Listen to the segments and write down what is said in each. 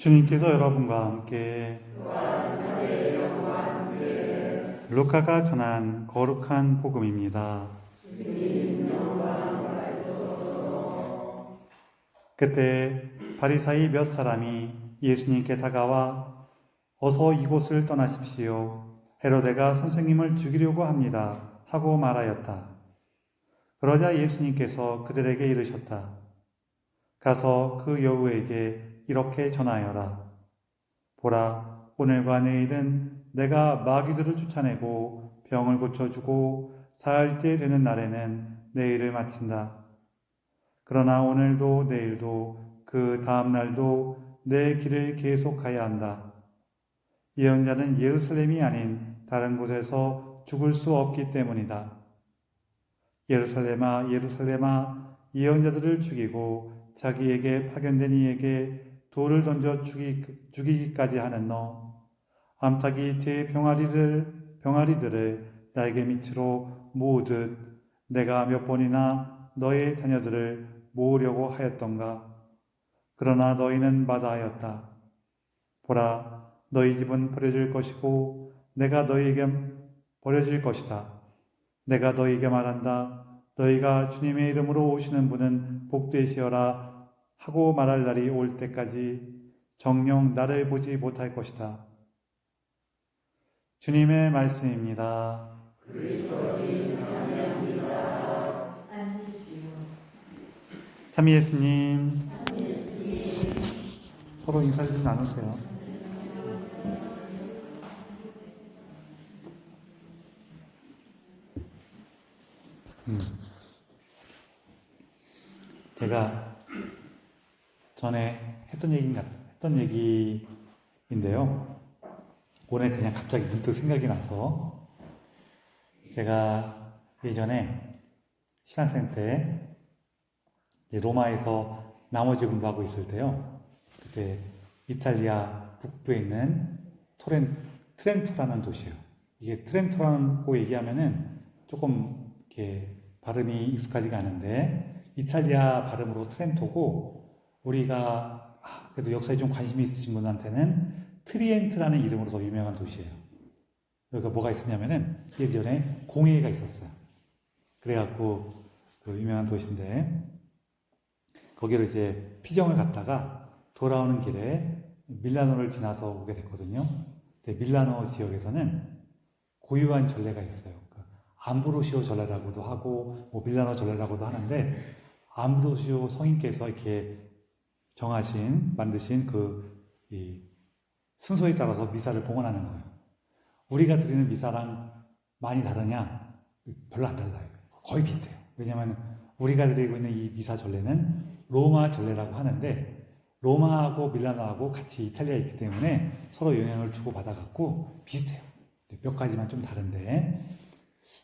주님께서 여러분과 함께 루카가 전한 거룩한 복음입니다. 그때 바리사이 몇 사람이 예수님께 다가와 어서 이곳을 떠나십시오. 헤로데가 선생님을 죽이려고 합니다. 하고 말하였다. 그러자 예수님께서 그들에게 이르셨다. 가서 그 여우에게 이렇게 전하여라. 보라, 오늘과 내일은 내가 마귀들을 쫓아내고 병을 고쳐주고 사흘째 되는 날에는 내일을 마친다. 그러나 오늘도 내일도 그 다음 날도 내 길을 계속가야 한다. 예언자는 예루살렘이 아닌 다른 곳에서 죽을 수 없기 때문이다. 예루살렘아, 예루살렘아, 예언자들을 죽이고 자기에게 파견된 이에게 돌을 던져 죽이, 죽이 기까지 하는 너, 암탉이 제 병아리를, 병아리들을 날개 밑으로 모으듯 내가 몇 번이나 너의 자녀들을 모으려고 하였던가. 그러나 너희는 마다하였다. 보라, 너희 집은 버려질 것이고 내가 너희에게 버려질 것이다. 내가 너희에게 말한다. 너희가 주님의 이름으로 오시는 분은 복되시어라 하고 말할 날이 올 때까지 정령 나를 보지 못할 것이다. 주님의 말씀입니다. 참이 예수님, 서로 인사 좀 나누세요. 음. 제가 전에 했던 얘기 했던 얘기인데요. 오늘 그냥 갑자기 문득 생각이 나서 제가 예전에 신학생 때 로마에서 나머지 공부하고 있을 때요. 그때 이탈리아 북부에 있는 토렌, 트렌토라는 도시예요. 이게 트렌토라고 얘기하면은 조금 이렇게 발음이 익숙하지가 않은데 이탈리아 발음으로 트렌토고 우리가 아, 그래도 역사에 좀 관심이 있으신 분한테는 트리엔트라는 이름으로 더 유명한 도시예요. 여기가 뭐가 있었냐면은 예전에 공회가 있었어요. 그래갖고 그 유명한 도시인데 거기로 이제 피정을 갔다가 돌아오는 길에 밀라노를 지나서 오게 됐거든요. 근데 밀라노 지역에서는 고유한 전례가 있어요. 그 암브로시오 전례라고도 하고 뭐 밀라노 전례라고도 하는데 암브로시오 성인께서 이렇게 정하신 만드신 그이 순서에 따라서 미사를 봉헌하는 거예요. 우리가 드리는 미사랑 많이 다르냐? 별로 안 달라요. 거의 비슷해요. 왜냐하면 우리가 드리고 있는 이 미사 전례는 로마 전례라고 하는데 로마하고 밀라노하고 같이 이탈리아에 있기 때문에 서로 영향을 주고 받아갖고 비슷해요. 몇 가지만 좀 다른데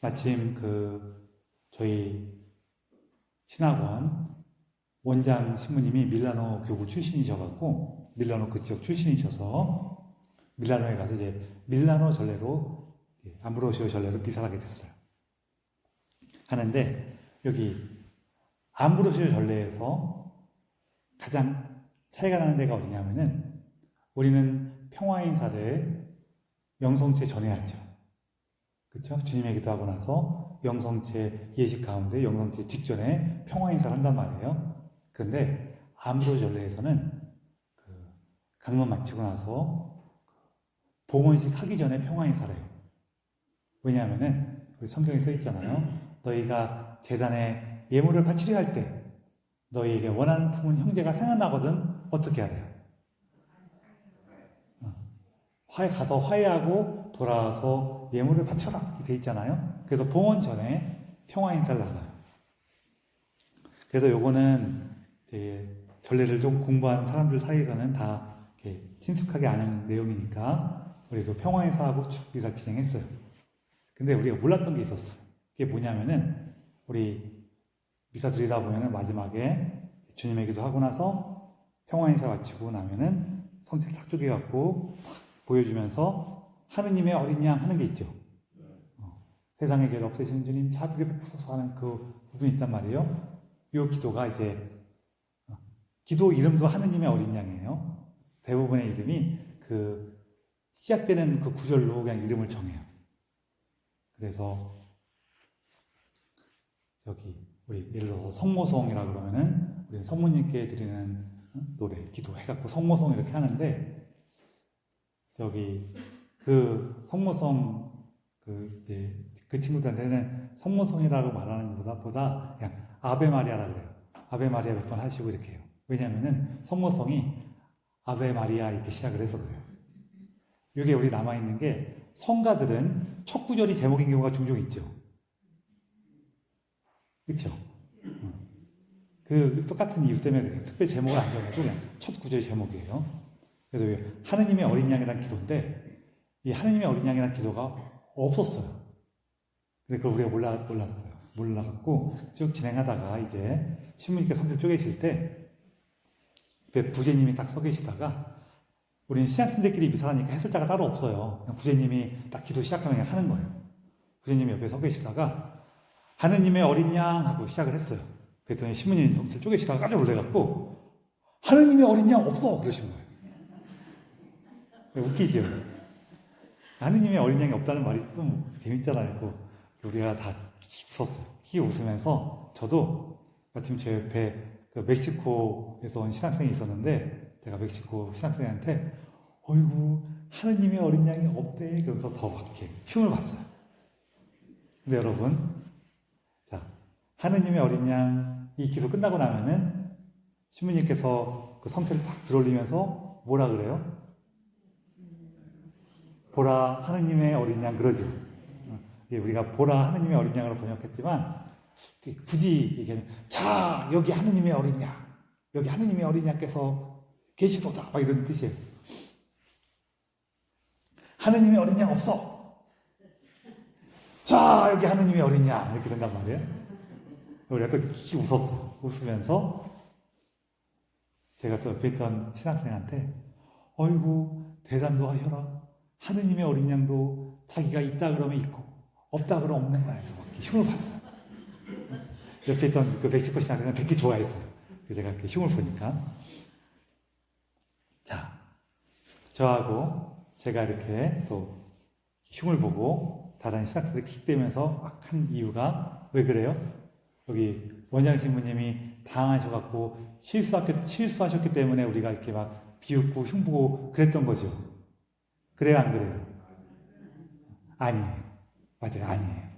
마침 그 저희 신학원 원장 신부님이 밀라노 교구 출신이셔갖고 밀라노 그 지역 출신이셔서 밀라노에 가서 이제 밀라노 전례로 암브로시오 전례로 비살하게 됐어요. 하는데 여기 암브로시오 전례에서 가장 차이가 나는 데가 어디냐면은 우리는 평화 인사를 영성체 전에 하죠. 그렇죠? 주님의 기도하고 나서 영성체 예식 가운데 영성체 직전에 평화 인사를 한단 말이에요. 그런데 암브로 전례에서는 그 강론 마치고 나서 봉헌식 하기 전에 평화 인사를 해요. 왜냐하면은 우리 성경에 써 있잖아요. 너희가 재단에 예물을 바치려 할 때 너희에게 원하는 품은 형제가 생각나거든 어떻게 하래요? 어. 화해 가서 화해하고 돌아와서 예물을 바쳐라 돼 있잖아요. 그래서 봉헌 전에 평화 인사를 나가요. 그래서 요거는 이제 전례를 좀 공부한 사람들 사이에서는 다 친숙하게 아는 내용이니까 우리도 평화 인사하고 축비사 진행했어요. 근데 우리가 몰랐던 게 있었어. 그게 뭐냐면은 우리 미사 드리다 보면은 마지막에 주님의 기도 하고 나서 평화 인사 마치고 나면은 성체 탁 쪼개갖고 탁 보여주면서 하느님의 어린 양 하는 게 있죠. 어, 세상의 죄를 없애시는 주님 자비를 베푸소서 하는 그 부분이 있단 말이에요. 이 기도가 이제 어, 기도 이름도 하느님의 어린 양이에요. 대부분의 이름이 그 시작되는 그 구절로 그냥 이름을 정해요. 그래서 저기 우리 예를 들어서 성모성이라 그러면은 우리 성모님께 드리는 노래, 기도 해갖고 성모성 이렇게 하는데 저기 그 성모성 그 이제 그 친구들한테는 성모성이라고 말하는 것보다 보다 그냥 아베 마리아라 그래요. 아베 마리아 몇 번 하시고 이렇게 해요. 왜냐하면은 성모성이 아베 마리아 이렇게 시작을 해서 그래요. 이게 우리 남아 있는 게 성가들은 첫 구절이 제목인 경우가 종종 있죠. 그렇죠? 그 똑같은 이유 때문에 그래요. 특별히 제목을 안 정해도 그냥 첫 구절 제목이에요. 그래서 하느님의 어린 양이라는 기도인데 이 하느님의 어린 양이라는 기도가 없었어요. 근데 그걸 우리가 몰라, 몰랐어요. 몰라갖고 쭉 진행하다가 이제 신부님께 성경 쪼개실 때 부제님이 딱 서 계시다가 우리는 신학생들끼리 미사하니까 해설자가 따로 없어요. 부제님이 딱 기도 시작하면 그냥 하는 거예요. 부제님이 옆에 서 계시다가 하느님의 어린 양 하고 시작을 했어요. 그랬더니 신부님이 성경 쪼개시다가 깜짝 놀래갖고 하느님의 어린 양 없어 그러신 거예요. 웃기죠. 하느님의 어린 양이 없다는 말이 좀 재밌잖아요. 그 우리가 다 웃었어요. 히 웃으면서 저도 마침 제 옆에 그 멕시코에서 온 신학생이 있었는데 제가 멕시코 신학생한테 어이구 하느님의 어린 양이 없대 그러면서 더막 이렇게 흉을 봤어요. 근데 여러분 자 하느님의 어린 양이 기도 끝나고 나면은 신부님께서 그 성체를 딱 들어올리면서 뭐라 그래요? 보라 하느님의 어린 양 그러죠. 예, 우리가 보라 하느님의 어린 양으로 번역했지만 굳이 얘기하면 자 여기 하느님의 어린 양 여기 하느님의 어린 양께서 계시도다 막 이런 뜻이에요. 하느님의 어린 양 없어. 자 여기 하느님의 어린 양 이렇게 된단 말이에요. 우리가 또 웃었어. 웃으면서 제가 또 옆에 있던 신학생한테 어이구 대단도 하셔라. 하느님의 어린 양도 자기가 있다 그러면 있고 없다 그러면 없는 거야 해서 막 흉을 봤어요. 옆에 있던 그 멕시코 신학생은 되게 좋아했어요. 그래서 제가 흉을 보니까 자 저하고 제가 이렇게 또 흉을 보고 다른 신학생들이 킥대면서 막 한 이유가 왜 그래요? 여기 원장 신부님이 당하셔갖고 실수하셨기, 실수하셨기 때문에 우리가 이렇게 막 비웃고 흉보고 그랬던 거죠. 그래요, 안 그래요? 아니에요. 맞아요, 아니에요.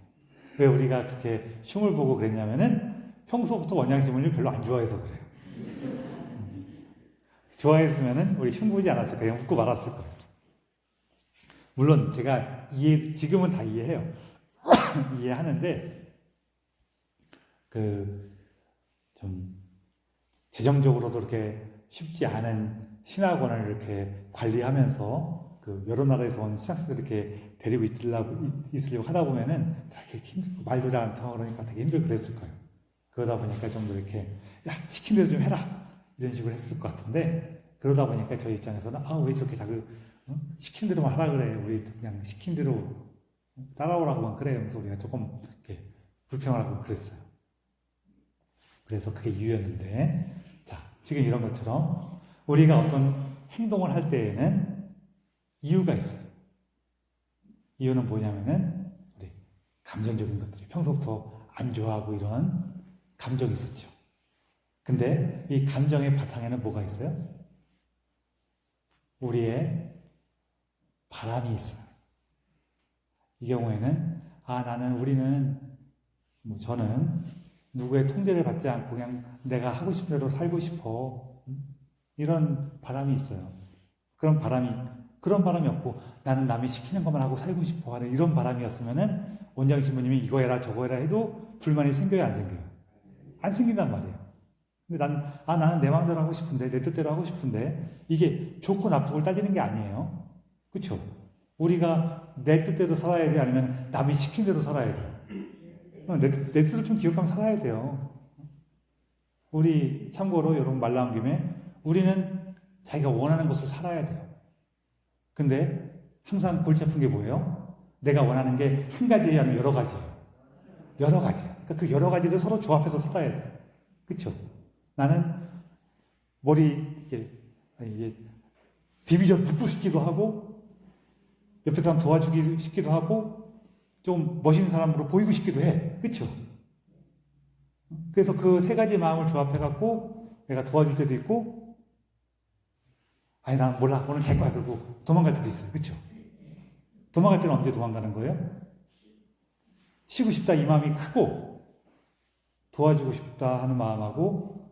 왜 우리가 그렇게 흉을 보고 그랬냐면은 평소부터 원장 신부님을 별로 안 좋아해서 그래요. 좋아했으면은 우리 흉 보지 않았을 거예요. 그냥 웃고 말았을 거예요. 물론 제가 이해, 지금은 다 이해해요. 이해하는데, 그, 좀, 재정적으로도 이렇게 쉽지 않은 신학원을 이렇게 관리하면서 그 여러 나라에서 온 신학생들 이렇게 데리고 있으려고, 있으려고 하다 보면은 되게 힘들고 말도 잘 안 통하고 그러니까 되게 힘들고 그랬을 거예요. 그러다 보니까 좀더 이렇게, 야, 시킨 대로 좀 해라! 이런 식으로 했을 것 같은데, 그러다 보니까 저희 입장에서는, 아, 왜 저렇게 자꾸, 어? 시킨 대로만 하라 그래. 우리 그냥 시킨 대로 따라오라고만 그래. 하면서 우리가 조금 이렇게 불평을 하고 그랬어요. 그래서 그게 이유였는데, 자, 지금 이런 것처럼 우리가 어떤 행동을 할 때에는 이유가 있어요. 이유는 뭐냐면은, 우리 감정적인 것들이 평소부터 안 좋아하고 이런 감정이 있었죠. 근데 이 감정의 바탕에는 뭐가 있어요? 우리의 바람이 있어요. 이 경우에는, 아, 나는, 우리는, 뭐, 저는 누구의 통제를 받지 않고 그냥 내가 하고 싶은 대로 살고 싶어. 이런 바람이 있어요. 그런 바람이, 그런 바람이 없고 나는 남이 시키는 것만 하고 살고 싶어 하는 이런 바람이었으면은 원장 신부님이 이거 해라 저거 해라 해도 불만이 생겨요, 안 생겨요? 안 생긴단 말이에요. 근데 난, 아, 나는 내 마음대로 하고 싶은데, 내 뜻대로 하고 싶은데, 이게 좋고 나쁘고를 따지는 게 아니에요. 그쵸? 우리가 내 뜻대로 살아야 돼? 아니면 남이 시킨 대로 살아야 돼? 어, 내, 내 뜻을 좀 기억하면 살아야 돼요. 우리, 참고로 여러분 말 나온 김에, 우리는 자기가 원하는 것을 살아야 돼요. 근데 항상 골치 아픈 게 뭐예요? 내가 원하는 게 한 가지에 아니면 여러 가지예요. 여러 가지야. 그러니까 그 여러 가지를 서로 조합해서 살아야 돼. 그쵸? 나는 머리, 이게, 이게 디비전 북부시키도 하고 옆에 사람 도와주기 싶기도 하고 좀 멋있는 사람으로 보이고 싶기도 해. 그쵸? 그래서 그 세 가지 마음을 조합해 갖고 내가 도와줄 때도 있고 아니 난 몰라 오늘 될 거야 그러고 도망갈 때도 있어요. 그쵸? 도망갈 때는 언제 도망가는 거예요? 쉬고 싶다 이 마음이 크고 도와주고 싶다 하는 마음하고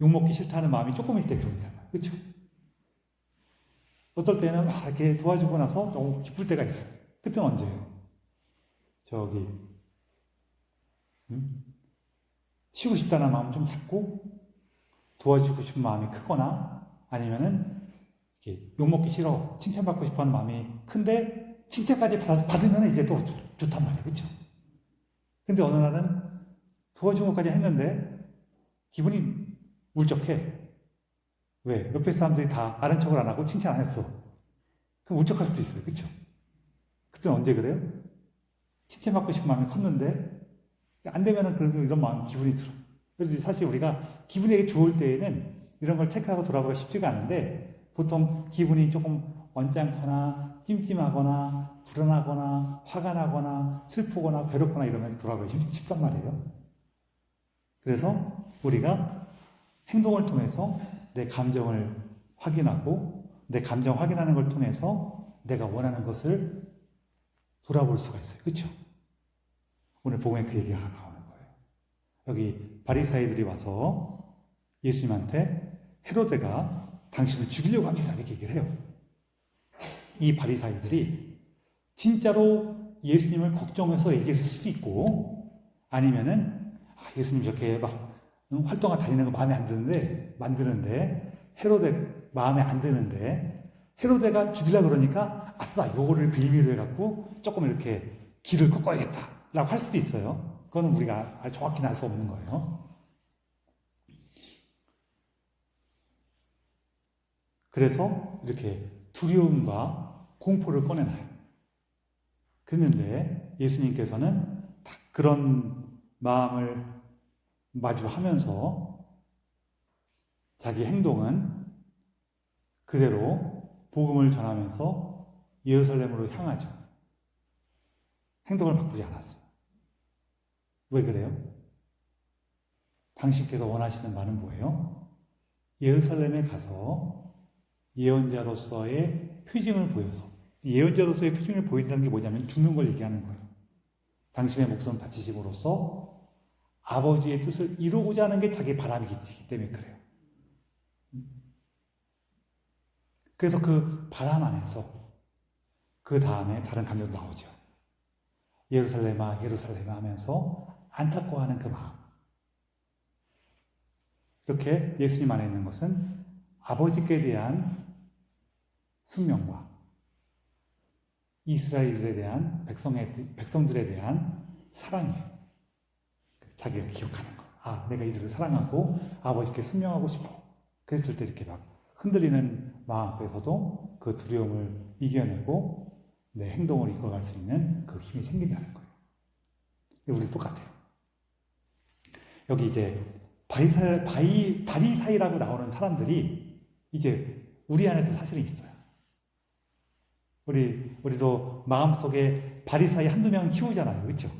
욕먹기 싫다 하는 마음이 조금일 때 그런 거잖아요. 그쵸? 어떨 때는 막 이렇게 도와주고 나서 너무 기쁠 때가 있어요. 그때는 언제예요? 저기 음? 쉬고 싶다는 마음 좀 작고 도와주고 싶은 마음이 크거나 아니면은 이렇게 욕먹기 싫어 칭찬받고 싶어하는 마음이 큰데 칭찬까지 받으면 이제 또 좋, 좋단 말이에요 그렇죠? 근데 어느 날은 도와준 것까지 했는데 기분이 울적해 왜? 옆에 사람들이 다 아는 척을 안 하고 칭찬 안 했어 그럼 울적할 수도 있어요 그렇죠? 그때는 언제 그래요? 칭찬받고 싶은 마음이 컸는데 안 되면은 그런 이런 마음 기분이 들어. 그래서 사실 우리가 기분이 좋을 때에는 이런 걸 체크하고 돌아보기가 쉽지가 않은데 보통 기분이 조금 언짢거나 찜찜하거나 불안하거나 화가 나거나 슬프거나 괴롭거나 이러면 돌아보기 쉽- 쉽단 말이에요. 그래서 우리가 행동을 통해서 내 감정을 확인하고 내 감정 확인하는 걸 통해서 내가 원하는 것을 돌아볼 수가 있어요. 그렇죠? 오늘 복음에 그 얘기가 나오는 거예요. 여기 바리사이들이 와서 예수님한테 헤로데가 당신을 죽이려고 합니다. 이렇게 얘기를 해요. 이 바리사이들이 진짜로 예수님을 걱정해서 얘기했을 수도 있고 아니면은 아, 예수님 저렇게 막 응, 활동하 다니는 거 마음에 안 드는데 만드는데 헤로데 마음에 안 드는데 헤로데가 죽이려 그러니까 아싸 요거를 빌미로 해갖고 조금 이렇게 길을 꺾어야겠다 라고 할 수도 있어요. 그거는 우리가 알- 정확히는 알 수 없는 거예요. 그래서 이렇게 두려움과 공포를 꺼내놔요. 그랬는데 예수님께서는 딱 그런 마음을 마주하면서 자기 행동은 그대로 복음을 전하면서 예루살렘으로 향하죠. 행동을 바꾸지 않았어요. 왜 그래요? 당신께서 원하시는 말은 뭐예요? 예루살렘에 가서 예언자로서의 표징을 보여서 예언자로서의 표징을 보인다는 게 뭐냐면 죽는 걸 얘기하는 거예요. 당신의 목숨을 바치심으로써 아버지의 뜻을 이루고자 하는 게 자기 바람이기 때문에 그래요. 그래서 그 바람 안에서 그 다음에 다른 감정도 나오죠. 예루살렘아 예루살렘아 하면서 안타까워하는 그 마음. 이렇게 예수님 안에 있는 것은 아버지께 대한 순명과 이스라엘들에 대한 백성의, 백성들에 대한 사랑이에요. 자기가 기억하는 거. 아, 내가 이들을 사랑하고 아버지께 순명하고 싶어. 그랬을 때 이렇게 막 흔들리는 마음 앞에서도 그 두려움을 이겨내고 내 행동을 이끌어갈 수 있는 그 힘이 생긴다는 거예요. 우리 똑같아요. 여기 이제 바리사, 바이, 바리사이라고 나오는 사람들이 이제 우리 안에도 사실은 있어요. 우리, 우리도 마음속에 바리사이 한두 명 키우잖아요. 그렇죠?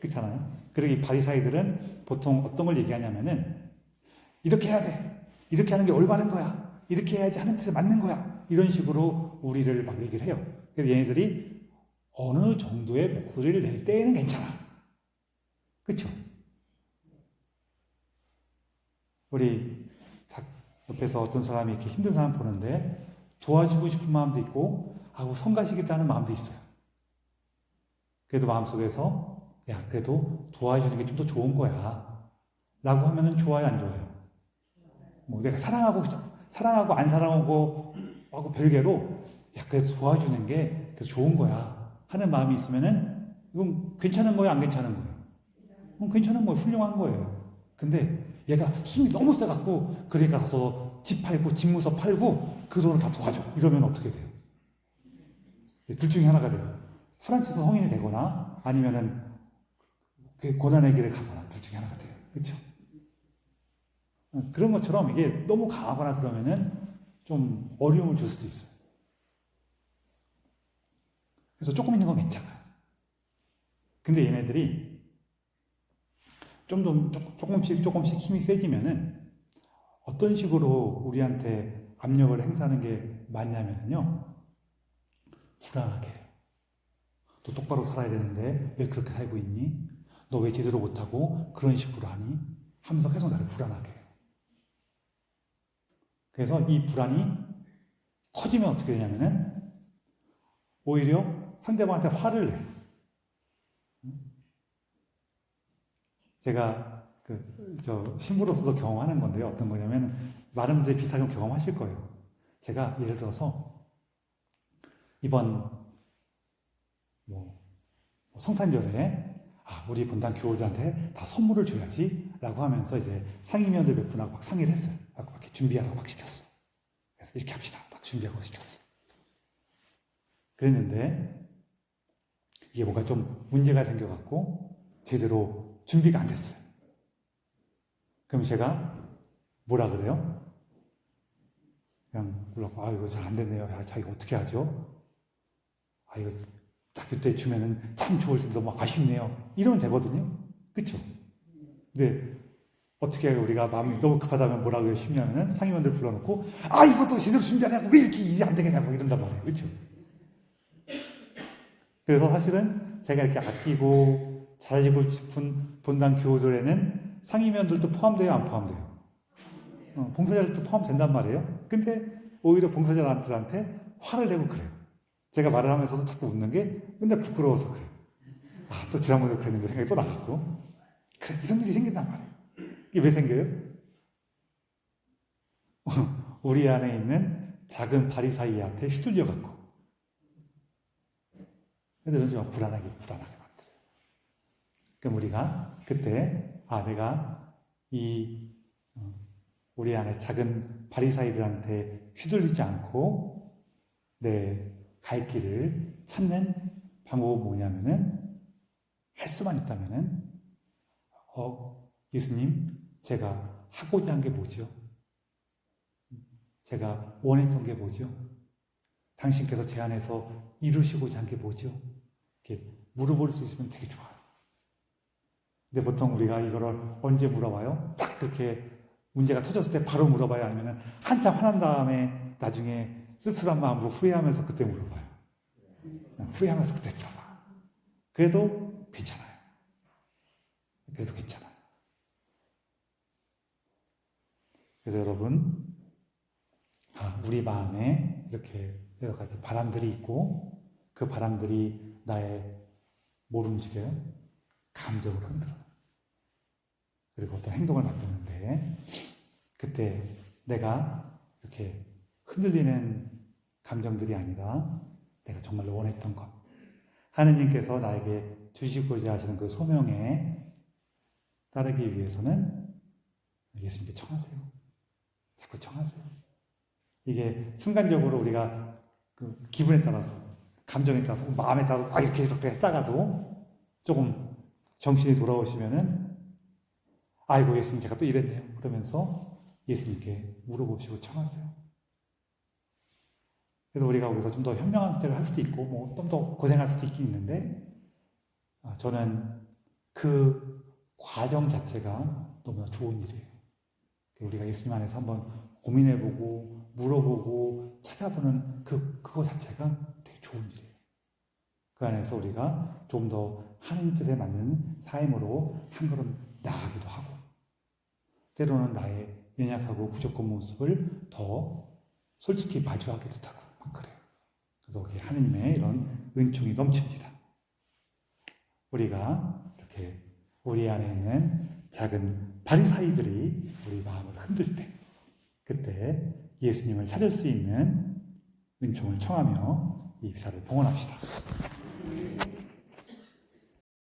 그렇잖아요. 이 바리사이들은 보통 어떤 걸 얘기하냐면은 이렇게 해야 돼. 이렇게 하는 게 올바른 거야. 이렇게 해야지 하는 뜻에 맞는 거야. 이런 식으로 우리를 막 얘기를 해요. 그래서 얘네들이 어느 정도의 목소리를 낼 때에는 괜찮아. 그렇죠? 우리 딱 옆에서 어떤 사람이 이렇게 힘든 사람 보는데 도와주고 싶은 마음도 있고 아우 성가시겠다는 마음도 있어요. 그래도 마음속에서 야 그래도 도와주는 게 좀 더 좋은 거야 라고 하면은 좋아요 안 좋아요? 뭐 내가 사랑하고 사랑하고 안 사랑하고 하고 별개로 야 그래도 도와주는 게 그래서 좋은 거야 하는 마음이 있으면은 이건 괜찮은 거예요 안 괜찮은 거예요? 그럼 괜찮은 거예요 훌륭한 거예요. 근데 얘가 힘이 너무 세갖고 그러니까 가서 집 팔고 집무서 팔고 그 돈을 다 도와줘 이러면 어떻게 돼요? 둘 중에 하나가 돼요. 프란치스 성인이 되거나 아니면은 그 고난의 길을 가거나 둘 중에 하나가 돼요. 그렇죠? 그런 것처럼 이게 너무 강하거나 그러면은 좀 어려움을 줄 수도 있어요. 그래서 조금 있는 건 괜찮아요. 근데 얘네들이 좀더 조금씩 조금씩 힘이 세지면은 어떤 식으로 우리한테 압력을 행사하는 게 맞냐면요. 불안하게. 너 똑바로 살아야 되는데 왜 그렇게 살고 있니? 너 왜 제대로 못하고 그런 식으로 하니? 하면서 계속 나를 불안하게. 그래서 이 불안이 커지면 어떻게 되냐면은 오히려 상대방한테 화를 내요. 제가 그 저 신부로서도 경험하는 건데요. 어떤 거냐면 많은 분들이 비슷하게 경험하실 거예요. 제가 예를 들어서 이번 뭐 성탄절에 아, 우리 본당 교우자한테 다 선물을 줘야지 라고 하면서 이제 상임위원들 몇 분하고 막 상의를 했어요. 막 이렇게 준비하라고 막 시켰어. 그래서 이렇게 합시다. 막 준비하고 시켰어. 그랬는데 이게 뭔가 좀 문제가 생겨갖고 제대로 준비가 안 됐어요. 그럼 제가 뭐라 그래요? 그냥 몰라고 아 이거 잘 안 됐네요. 야, 자 이거 어떻게 하죠? 아 이거 딱 이때 주면은 참 좋을 텐데 너무 아쉽네요. 이러면 되거든요. 그쵸? 근데 어떻게? 우리가 마음이 너무 급하다면 뭐라고 싶냐면은 상임원들 불러놓고 아 이것도 제대로 준비 안 하고 왜 이렇게 일이 안 되겠냐고 이런단 말이에요. 그쵸? 그래서 사실은 제가 이렇게 아끼고 잘해주고 싶은 본당 교우들에는 상임위원들도 포함돼요, 안 포함돼요? 어, 봉사자들도 포함된단 말이에요. 근데 오히려 봉사자들한테 화를 내고 그래요. 제가 말을 하면서도 자꾸 웃는 게 맨날 부끄러워서 그래요. 아, 또 지난번에 그랬는데 생각이 또 나겠고. 그래, 이런 일이 생긴단 말이에요. 이게 왜 생겨요? 우리 안에 있는 작은 바리사이한테 휘둘려 갖고. 애들은 좀 불안하게, 불안하게 만들어요. 그럼 우리가 그때, 아, 내가 이, 어, 우리 안에 작은 바리사이들한테 휘둘리지 않고 내 갈 길을 찾는 방법은 뭐냐면은 할 수만 있다면은 어 예수님 제가 하고자 한 게 뭐죠? 제가 원했던 게 뭐죠? 당신께서 제 안에서 이루시고자 한 게 뭐죠? 이렇게 물어볼 수 있으면 되게 좋아요. 근데 보통 우리가 이거를 언제 물어봐요? 딱 그렇게 문제가 터졌을 때 바로 물어봐요? 아니면 한참 화난 다음에 나중에 씁쓸한 마음으로 후회하면서 그때 물어봐요. 후회하면서 그때 물어봐. 그래도 괜찮아요. 그래도 괜찮아요. 그래서 여러분, 아, 우리 마음에 이렇게 여러 가지 바람들이 있고 그 바람들이 나의 뭘 움직여요? 감정을 흔들어요. 그리고 어떤 행동을 만드는데 그때 내가 이렇게 흔들리는 감정들이 아니라 내가 정말로 원했던 것. 하느님께서 나에게 주시고자 하시는 그 소명에 따르기 위해서는 예수님께 청하세요. 자꾸 청하세요. 이게 순간적으로 우리가 그 기분에 따라서, 감정에 따라서, 마음에 따라서 막 이렇게 이렇게 했다가도 조금 정신이 돌아오시면은 아이고 예수님 제가 또 이랬네요. 그러면서 예수님께 물어보시고 청하세요. 그래서 우리가 거기서 좀 더 현명한 선택을 할 수도 있고, 뭐, 좀 더 고생할 수도 있긴 있는데, 아, 저는 그 과정 자체가 너무나 좋은 일이에요. 우리가 예수님 안에서 한번 고민해보고, 물어보고, 찾아보는 그, 그거 자체가 되게 좋은 일이에요. 그 안에서 우리가 좀 더 하나님 뜻에 맞는 삶으로 한 걸음 나아가기도 하고, 때로는 나의 연약하고 부족한 모습을 더 솔직히 마주하기도 하고, 막 그래요. 그래서 하느님의 이런 은총이 넘칩니다. 우리가 이렇게 우리 안에 있는 작은 바리사이들이 우리 마음을 흔들 때, 그때 예수님을 찾을 수 있는 은총을 청하며 이 기사를 봉헌합시다.